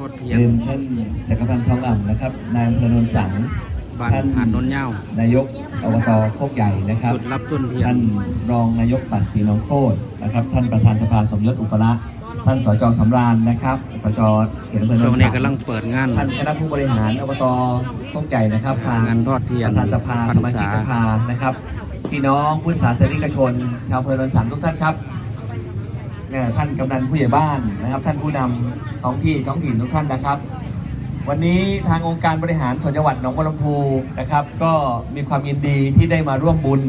ทอดเทียนเรียนท่านจักรพันธ์ทองอ่ำนะครับ นายอำเภอโนนสังบ้านหาดนนท์เหย้านายกอบตโคกใหญ่นะครับจุดรับต้นเทียนท่านรองนายกปัดศรีหน้องโคตรนะครับ ท่านประธานสภาสมยศอุปละท่านสจสำราญนะครับ สจเขตอำเภอโนช่วงนนี้สังกำลังเปิดงานท่านคณะผู้บริหารอบตโคกใหญ่นะครับทางงานทอดเทียนประธานสภาพรสรมาชิกษาสภานะครับพี่น้องผู้สาสนิกชน ชาวอำเภอโนนสังทุกท่านครับเนี่ย ท่านกำนันผู้ใหญ่บ้านนะครับ ท่านผู้นำท้องที่ท้องถิ่นทุกท่านนะครับ วันนี้ทางองค์การบริหารส่วนจังหวัดหนองบัวลำพูนะครับ ก็มีความยินดีที่ได้มาร่วมบุญ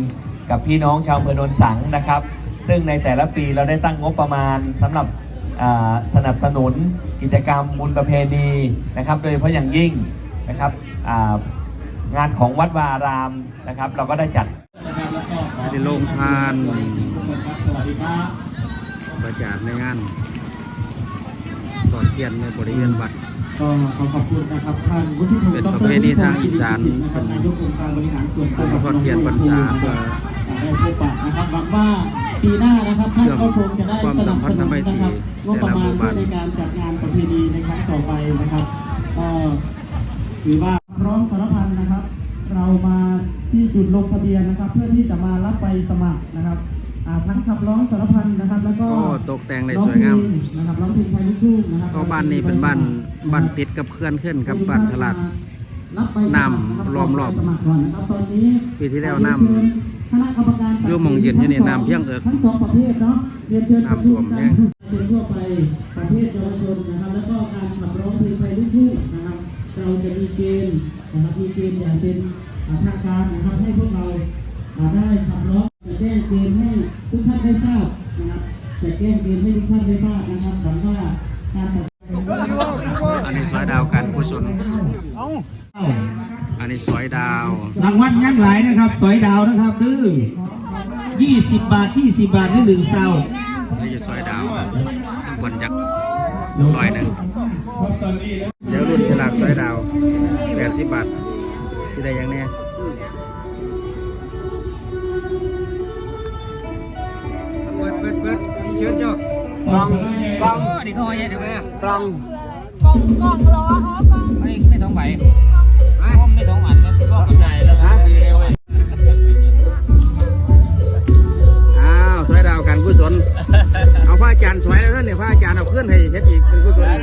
กับพี่น้องชาวอำเภอโนนสังนะครับ ซึ่งในแต่ละปีเราได้ตั้งงบประมาณสำหรับสนับสนุนกิจกรรมบุญประเพณีนะครับ โดยเฉพาะอย่างยิ่งนะครับงานของวัดวารามนะครับ เราก็ได้จัดได้โรงทานสวัสดีครับ ประจาศในงานทอดเทียนในบริเวณวัด ก็ขอขอบคุณนะครับท่านวุฒิพงศ์เป็นดประเพณีทางอีสานนะครับนายกองค์การบริหารส่วนจังหวัดทอดเทียนพรรษาเพื่อได้พบปะนะครับหวังว่าปีหน้านะครับท่านก็คงจะได้สนับสนุนนะครับงบประมาณเพื่อในการจัดงานประเพณีในครั้งต่อไปนะครับก็ถือว่าพร้อมสารพันนะครับ เรามาที่จุดลงทะเบียนนะครับ เพื่อที่จะมารับไปสมัครนะครับ อ่าทั้งขับร้องสารพันนะครับแล้วก็ก็ตกแต่งได้สวยงาม ร้อเพลนะครับร้องเพลงไทยลูกทุ่งนะครับก็บ้านนี้เป็นบ้านบ้านติดกับเขื่อนขึ้นครับบ้านตลาดน้ำล้อมรอบ สมัครก่อนนะครับตอนนี้ปีที่แล้วน้ำ คณะกรรมการอยู่หม้องเย็นอยู่นี่น้ำเพียงเอิกทั้งสองประเภทเนาะเรียนเชิญน้ำท่วมแน่เชิญทั่วไปประเภทเยาวชนนะครับแล้วก็การขับร้องเพลงไทยลูกทุ่งนะครับ เราจะมีเกณฑ์นะครับมีเกณฑ์อย่างเป็นอ่าทางการนะครับให้พวกเราอ่าได้ จะแจ้งเกณฑ์ให้ทุกท่านได้ทราบนะครับหวังว่าการตัดอันนี้สวยดาวการกุศลอันนี้สวยดาว รางวัลยังหลายนะครับสอยดาวนะครับดื้อยี่สิบบาทยี่สิบบาทนี่หนึ่งเศร้านี่จะสวยดาวบนจักร้อยหนึ่งเดี๋ยวรุ่นฉลากสวยดาวแปดสิบบาทที่ได้ยังแน่ ชิญเจ้ากล้องกล้องนี่เขาให้เดี๋ยวแม่กล้องกล่องกล่องล้ออ๋อกล่องไม่ไม่สองใบผมไม่สองอันครับก็กำไรแล้วนะดีเลยเว้ยอ้าวสวยดาวการกุศลเอาพระอาจารย์สวยแล้วท่านเนี่ยพระอาจารย์เอาขึ้นให้เฮ็ดอีกเป็นกุศล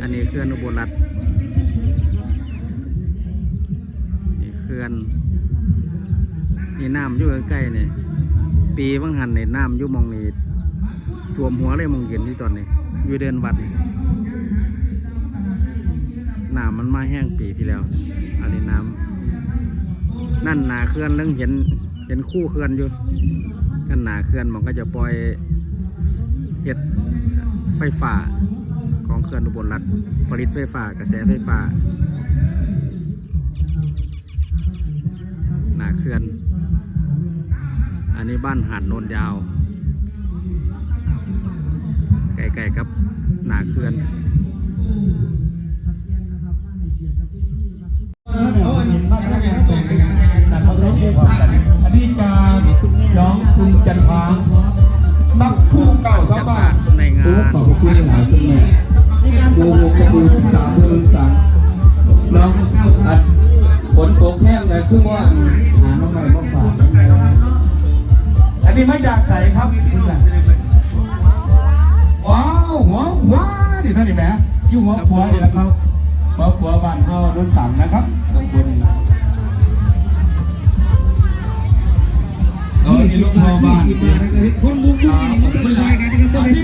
อันนี้เขื่อนอุบลรัตน์นี่เขื่อนนี่น้ำอยู่ใกล้ๆนี่ปีบางหันนี่น้ำอยู่มองนี่ท่วมหัวเลยมองเย็นที่ตอนนี้อยู่เดินวัดน้ำมันมาแห้งปีที่แล้ว อันนี้น้ำนั่นหนาเขื่อนเรื่องเห็นเห็นคู่เขื่อนอยู่กันหนาเขื่อนมันก็จะปล่อย เห็ดไฟฟ้าของเขื่อนอุบลรัฐผลิตไฟฟ้ากระแสไฟฟ้าหนาเขื่อน อันนี้บ้านหาดโนนยาว ไกลๆครับหนาเขื่อนอันนี้การน้องคุณจันทรานัก คู่เก่าบรรสยาบ้านในงานขอบคุณหลายคุณแม่โมโมกระปูสามเมืองสามน้องอัดฝนตกแห้งเลยคือว่าหาน้องใหม่มาฝากอันนี้ไม่อยากใส่ครับคุณแม่ว้าวหัวว้าดิท่านนี่แหมอยู่หัวผัวนี่และครับหัวผัวบ้านเฮาโดนสั่งนะครับขอบคุ เออนี่ลูกพ่อบ้านคนมุกมุกนี่มันเป็นรายการที่เขาพี่บอลได้บุญกับพร้อมาะว่าจะเปิดแง่ท่านนะครับ